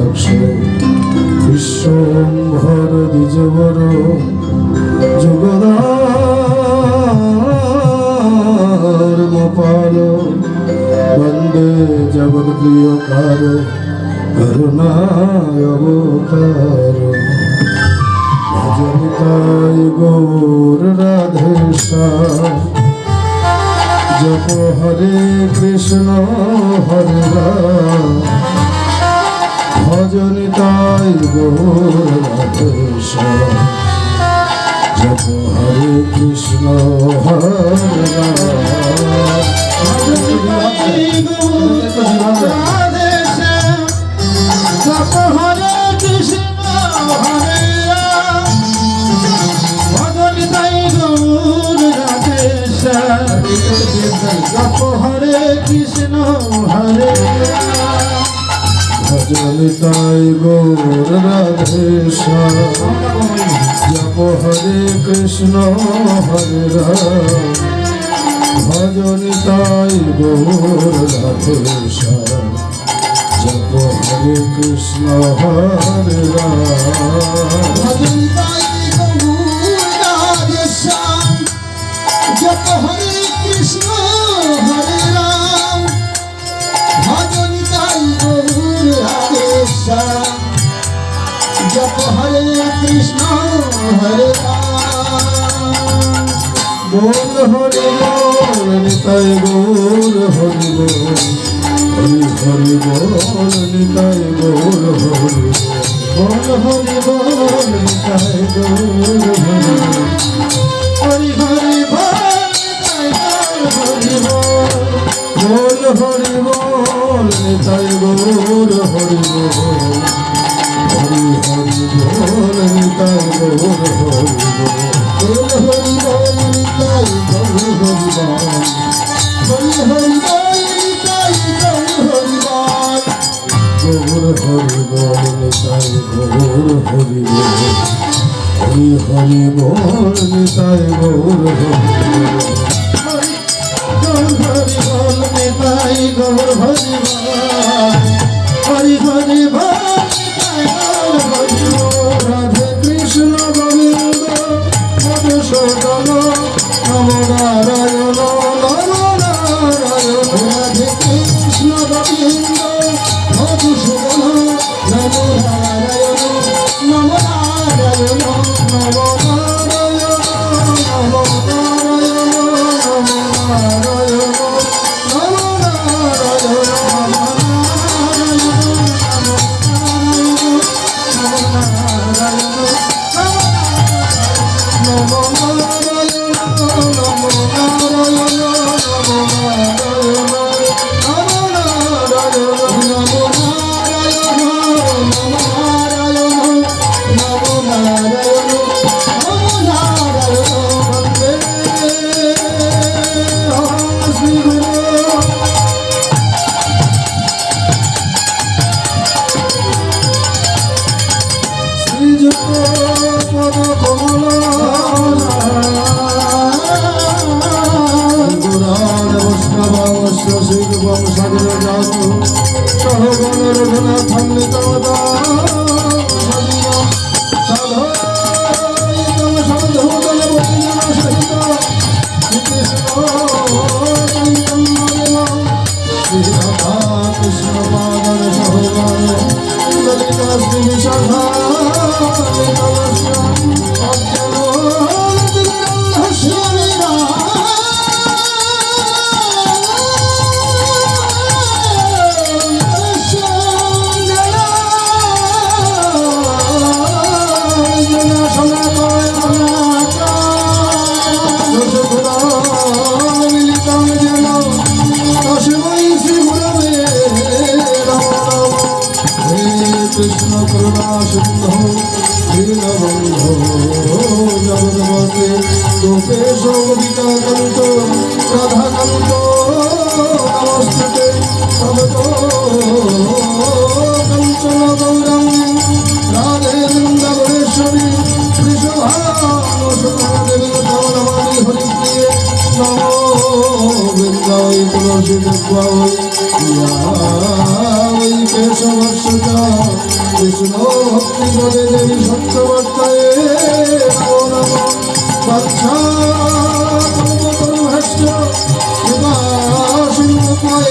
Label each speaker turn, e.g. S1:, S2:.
S1: একশো বিশ্বম্ভর দ্বিজবর যুগদার মপাল বন্দে জগৎ প্রিয় কার করুণায় অবতার ভজনতায় গৌর রাধেশা জপ হরে কৃষ্ণ হরে রাম ভজনি তাই জপ হরে কৃষ্ণ হরে জপ
S2: হরে কৃষ্ণ হরে ভজনি তাই হরে কৃষ্ণ
S1: ভজনিতাই গৌর রাধেশ জপ হরে কৃষ্ণ হরে রাম। ভজনিতাই গৌর রাধেশ জপ হরে কৃষ্ণ হরে রাম।
S2: জপ হরে কৃষ্ণ, হরে গোল হরে
S1: গোল নিতাই গোল
S2: হরি গোল হরি হরি গোল নিতাই গোল হরি গোল হরি গোল নিতাই গোল হরি
S1: হরি হরি গোল হরি গোল নিতাই গোল হরি গোল
S2: হরি হরি হরি বল নিতাই গৌর হরি হরি বল নিতাই গৌর হরি
S1: হরি হরি বল Mama. সহগণ রঘুনাথ কৃষ্ণ করুণা সিন্ধু দীনবন্ধ জগৎপতে গোপেশ গোপিকান্ত রাধাকান্ত নমস্তে সদত কঞ্চন গৌরাঙ্গী রাধে বৃন্দাবনেশ্বরী কৃষ্ণভানুষদেবী হরিপ্রিয়ে নম বৃন্দায় তুলসী বিদ্বায় সমস্যতা কৃষ্ণ ভক্তি করে দেবী সত্য বার্তায় নম বাচ্চা ভাষ্য কৃপা সিন্ধু পায়